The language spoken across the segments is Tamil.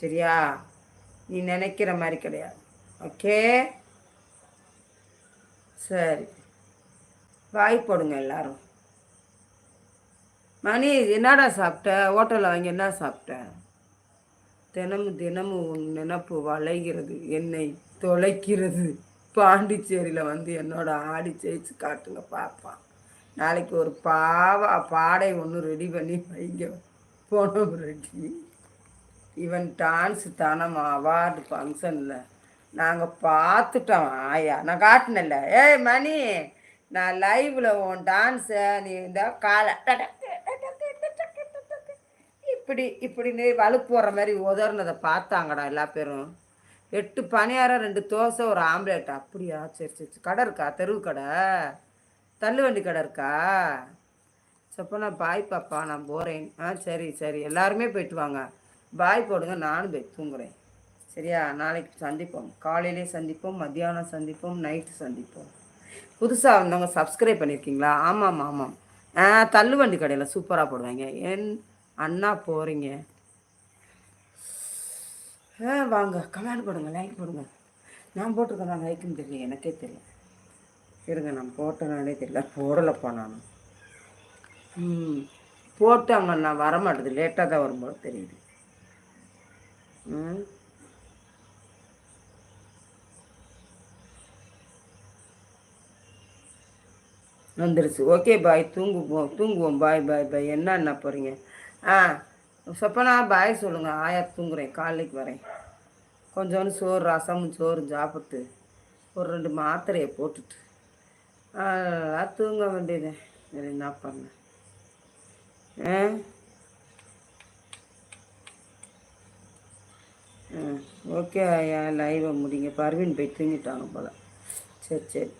சரியா? நீ நினைக்கிற மாதிரி கிடையாது. ஓகே? சரி. வாய் போடுங்க எல்லாரும். மணி என்னடா சாப்பிட்ட? ஹோட்டலில் வாங்கி என்ன சாப்பிட்ட? தினமும் தினமும் உன் நினப்பு வளைகிறது என்னை தொலைக்கிறது. பாண்டிச்சேரியில் வந்து என்னோட ஆடி ஜெயிச்சு காட்டுங்க பார்ப்பான் நாளைக்கு ஒரு பாவா பாடை ஒன்று ரெடி பண்ணி வைங்க. போனோம் ரெடி இவன் டான்ஸ் தானம்மா அவார்டு ஃபங்க்ஷனில் நாங்கள் பார்த்துட்டோம் ஆயா நான் காட்டினேன்ல ஏய் மணி நான் லைவில் உன் டான்ஸை நீ இந்த காலை இப்படி இப்படின்னு வலுப்பு போகிற மாதிரி உதறினதை பார்த்தாங்கடா எல்லா பேரும் எட்டு பணியாரம் ரெண்டு தோசை ஒரு ஆம்லேட் அப்படியா சரி சரி கடை இருக்கா தெருவு கடை தள்ளுவண்டி கடை இருக்கா சப்பனா பாய் பாப்பா நான் போகிறேன் ஆ சரி சரி எல்லாருமே போயிட்டு வாங்க பாய் போடுங்க நானும் போய் தூங்குறேன். சரியா? நாளைக்கு சந்திப்போம். காலையிலே சந்திப்போம் மத்தியானம் சந்திப்போம் நைட்டு சந்திப்போம். புதுசாக வந்தவங்க சப்ஸ்கிரைப் பண்ணியிருக்கீங்களா ஆமாம் ஆமாம். ஆ தள்ளுவண்டி கடையில் சூப்பராக போடுவாங்க. என் அண்ணா போகிறீங்க ஆ வாங்க. கமெண்ட் போடுங்க லைக் போடுங்க. நான் போட்டிருக்கேன் லைக்குன்னு தெரியல. எனக்கே தெரியல. இருங்க நான் போட்டேனாலே தெரியல. போடலைப்பா நான். ம். போட்டாங்க நான் வரமாட்டேது. லேட்டாக தான் வரும்போது தெரியுது. ம் வந்துருச்சு. ஓகே பாய் தூங்குவோம் தூங்குவோம். பாய் பாய் பாய் என்ன என்ன போகிறீங்க ஆ சொப்பனா பாய் சொல்லுங்கள் ஆயா தூங்குறேன். காலைக்கு வரேன். கொஞ்சோண்டு சோறு ரசம் சோறு சாப்பிட்டு ஒரு ரெண்டு மாத்திரையை போட்டுட்டு. ஆ தூங்க வேண்டியது. என்ன பண்ண? ஆ? ஓகே ஐயா லைவை முடிங்க. பர்வீன் போய் தூங்கிட்டாங்க போல். சரி சரி.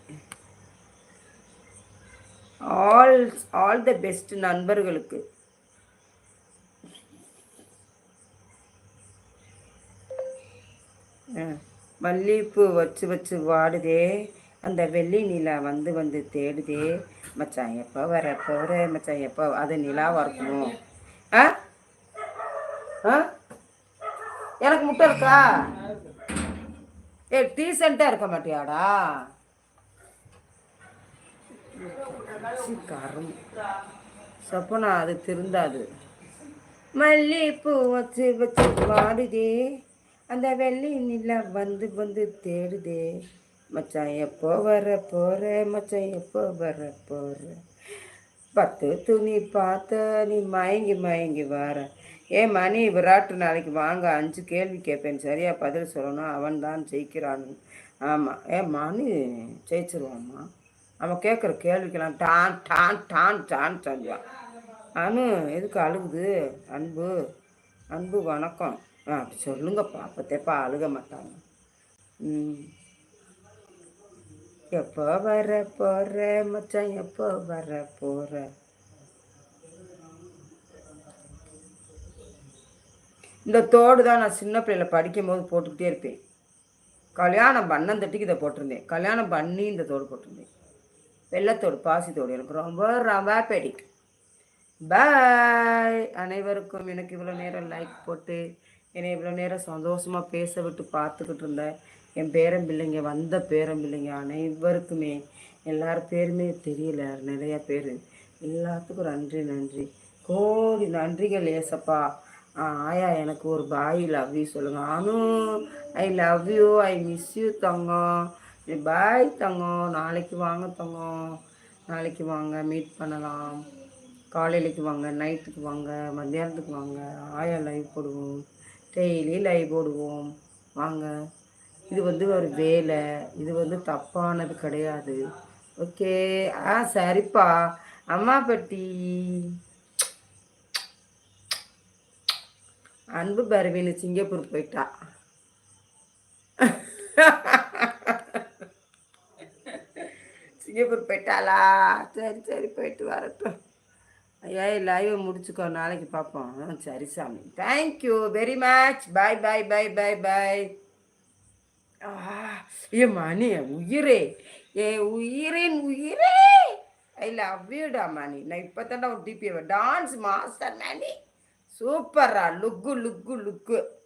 ஆல் ஆல் த பெஸ்ட் நண்பர்களுக்கு. ஆ, மல்லிகைப்பூ வச்சு வச்சு வாடுதே. அந்த வெள்ளி நிலா வந்து வந்து தேடுதே. மச்சான் எப்போ வர போகிற மச்சான் எப்போ அது நிலாவாக இருக்கணும். ஆ? ஆ? எனக்கு முட்டை இருக்கா? ஏ டீசெண்டாக இருக்க மாட்டியாடா? கரும். சொப்பனா அது திருந்தாது. மல்லிகைப்பூ வச்சு வச்சு வாடுதே. அந்த வெள்ளி நிலா வந்து வந்து தேடுதே. மச்சான் எப்போ வர போற? மச்சான் எப்போ வர போற? பத்து துணி பார்த்த நீ மயங்கி மயங்கி வர. ஏ மணி விராட்டு நாளைக்கு வாங்க. அஞ்சு கேள்வி கேட்பேன். சரியா பதில் சொல்லணும். அவன் தான் ஜெயிக்கிறான். ஆமாம் ஏ மணி ஜெயிச்சிருவாம்மா அவன் கேட்குற கேள்விக்கெல்லாம் டான் டான் டான் டான் சொல்லுவான் அனு எதுக்கு அழுகுது? அன்பு அன்பு வணக்கம். ஆ அப்படி சொல்லுங்கப்பா அப்பத்தேப்பா அழுக மாட்டாங்க. ம். எப்போ வர போகிற மச்சான்? எப்போ வர போகிற இந்த தோடு தான் நான் சின்ன பிள்ளையில படிக்கும்போது போட்டுக்கிட்டே இருப்பேன். கல்யாணம் பண்ணந்தட்டிக்கு இதை போட்டிருந்தேன். கல்யாணம் பண்ணி இந்த தோடு போட்டிருந்தேன். வெள்ளத்தோடு பாசி தோடு எனக்கு ரொம்ப ரொம்ப பிடிக்கும் பாய் அனைவருக்கும் எனக்கு இவ்வளோ நேரம் லைக் போட்டு என்னை இவ்வளோ நேரம் சந்தோஷமாக பேச விட்டு பார்த்துக்கிட்டு இருந்த என் பேரம்பிள்ளைங்க வந்த பேரம்பிள்ளைங்க அனைவருக்குமே எல்லார் பேருமே தெரியல நிறையா பேர். எல்லாத்துக்கும் நன்றி நன்றி. கோடி நன்றிகள் ஏசப்பா ஆயா எனக்கு ஒரு பாய் லவ் யூ சொல்லுங்க. Anu I love you I miss you Thangam bye தங்கம் நாளைக்கு வாங்க தங்கம் நாளைக்கு வாங்க மீட் பண்ணலாம். காலையிலைக்கு வாங்க நைட்டுக்கு வாங்க மத்தியானத்துக்கு வாங்க. ஆயா லைவ் போடுவோம். டெய்லி லைவ் போடுவோம். வாங்க. இது வந்து ஒரு வேலை. இது வந்து தப்பானது கிடையாது. ஓகே ஆ சரிப்பா. அம்மா பட்டி. அன்பு பரவின்னு சிங்கப்பூர் போயிட்டா. சிங்கப்பூர் போயிட்டாளா? சரி சரி போயிட்டு வரட்டும். ஐயா லைவை முடிச்சுக்கோ நாளைக்கு பார்ப்போம் ஆ, சரி சாமி. Thank you very much bye bye bye bye bye ஏ மணி உயிரே. ஏ உயிரின் உயிரே. ஐ லவ் யூடா மணி. நான் இப்போ தாண்டா ஒரு DP dance master Mani. Super రా. లుగ్గు లుగ్గు లుగ్గు.